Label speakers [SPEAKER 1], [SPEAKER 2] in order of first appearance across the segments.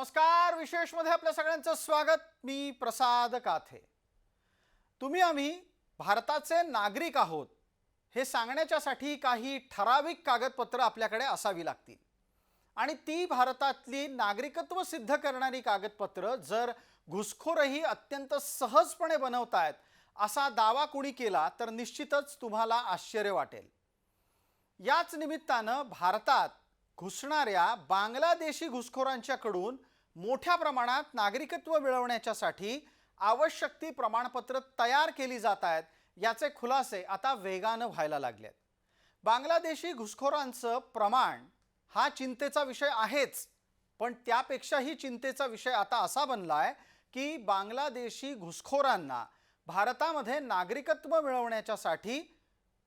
[SPEAKER 1] नमस्कार विशेषमध्ये आपल्या सगळ्यांचं स्वागत. मी प्रसाद काथे. तुम्ही आम्ही भारताचे नागरिक आहोत. हे सांगण्याच्यासाठी काही ठराविक कागदपत्र आपल्याकडे असावी लागतील. आणि ती भारतातली नागरिकत्व सिद्ध करणारी कागदपत्र जर घुसखोरही अत्यंत सहजपणे बनवतायत असा दावा कुणी केला तर निश्चितच तुम्हाला आश्चर्य वाटेल. याच निमित्तानं भारतात घुसणाऱ्या बांगलादेशी घुसखोरांच्याकडून मोठ्या प्रमाणात नागरिकत्व मिळवण्याच्यासाठी आवश्यक ती प्रमाणपत्र तयार केली जात आहेत याचे खुलासे आता वेगानं व्हायला लागलेत. बांगलादेशी घुसखोरांचं प्रमाण हा चिंतेचा विषय आहेच पण त्यापेक्षाही चिंतेचा विषय आता असा बनला आहे की बांगलादेशी घुसखोरांना भारतामध्ये नागरिकत्व मिळवण्याच्यासाठी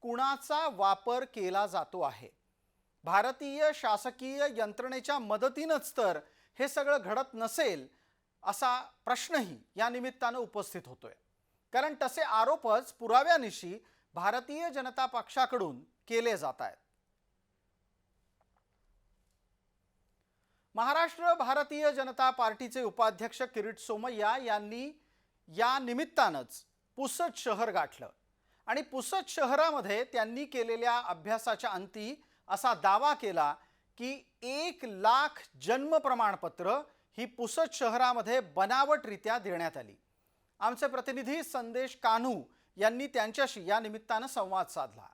[SPEAKER 1] कुणाचा वापर केला जातो आहे? भारतीय शासकीय यंत्रणेच्या मदतीनंच तर हे सगळं घडत नसेल असा प्रश्नही या निमित्तानं उपस्थित होतोय. कारण तसे आरोपच पुराव्यानिशी भारतीय जनता पक्षाकडून केले जात आहेत. महाराष्ट्र भारतीय जनता पार्टीचे उपाध्यक्ष किरीट सोमय्या यांनी या निमित्तानंच पुसद शहर गाठलं. आणि पुसद शहरामध्ये त्यांनी केलेल्या अभ्यासाच्या अंती असा दावा केला की एक लाख जन्म प्रमाणपत्र ही पुसद शहरामध्ये बनावटरित्या देण्यात आली. आमचे प्रतिनिधी संदेश कान्हू यांनी त्यांच्याशी या निमित्तानं संवाद साधला.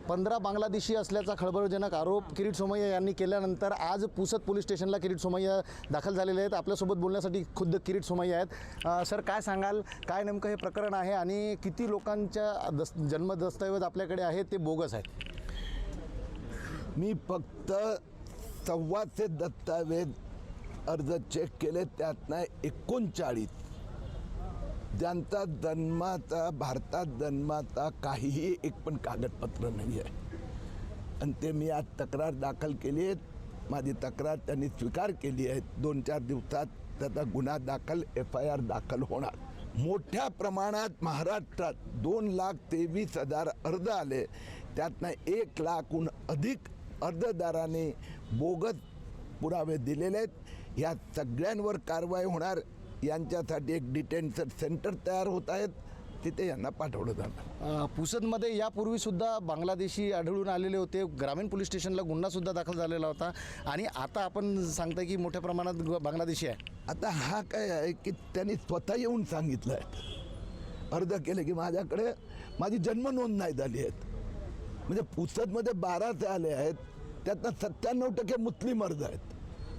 [SPEAKER 2] पंधरा बांगलादेशी असल्याचा खळबळजनक आरोप किरीट सोमय्या यांनी केल्यानंतर आज पुसद पोलीस स्टेशनला किरीट सोमय्या दाखल झालेले आहेत. आपल्यासोबत बोलण्यासाठी खुद्द किरीट सोमय्या आहेत. सर काय सांगाल? काय नेमकं हे प्रकरण आहे आणि किती लोकांच्या दस जन्म दस्तऐवज आपल्याकडे आहेत ते बोगस आहेत?
[SPEAKER 3] मी फक्त सव्वाचे दस्तावेज अर्ज चेक केले त्यातनं एकोणचाळीस. ज्यांचा जन्माचा भारतात जन्माचा काहीही एक पण कागदपत्र नाही आहे. आणि ते मी आज तक्रार दाखल केली आहे माझी तक्रार त्यांनी स्वीकार केली आहे दोन चार दिवसात त्याचा गुन्हा दाखल एफ आय आर दाखल होणार. मोठ्या प्रमाणात महाराष्ट्रात दोन लाख तेवीस हजार अर्ज आले. त्यातनं एक लाखहून अधिक अर्जदारांनी बोगस पुरावे दिलेले आहेत. या सगळ्यांवर कारवाई होणार. यांच्यासाठी एक डिटेन्शन सेंटर तयार होत आहेत. तिथे यांना पाठवलं जाणार.
[SPEAKER 2] पुसदमध्ये यापूर्वीसुद्धा बांगलादेशी आढळून आलेले होते. ग्रामीण पोलीस स्टेशनला गुन्हासुद्धा दाखल झालेला होता. आणि आता आपण सांगताय की मोठ्या प्रमाणात बांगलादेशी आहे.
[SPEAKER 3] आता हा काय आहे की त्यांनी स्वतः येऊन सांगितलं आहे अर्ज केले की माझ्याकडे माझी जन्म नोंद नाही झाली आहेत. म्हणजे पुसदमध्ये बाराच आले आहेत त्यातनं सत्त्याण्णव टक्के मुस्लिम अर्ज आहेत.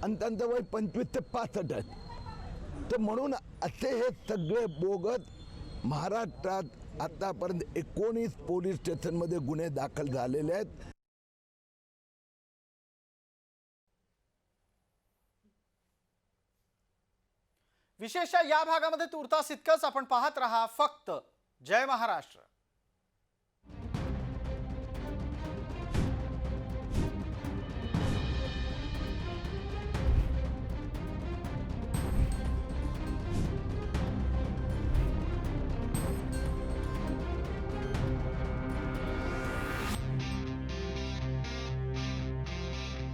[SPEAKER 3] आणि त्यांचं वय पंचवीस ते पासष्ट आहेत. तर म्हणून असे हे सगळे बोगत महाराष्ट्रात आतापर्यंत एकोणीस पोलीस स्टेशनमध्ये गुन्हे दाखल झालेले आहेत.
[SPEAKER 1] विशेष या भागामध्ये तुर्तास इतकंच आपण पाहत राहा. फक्त जय महाराष्ट्र.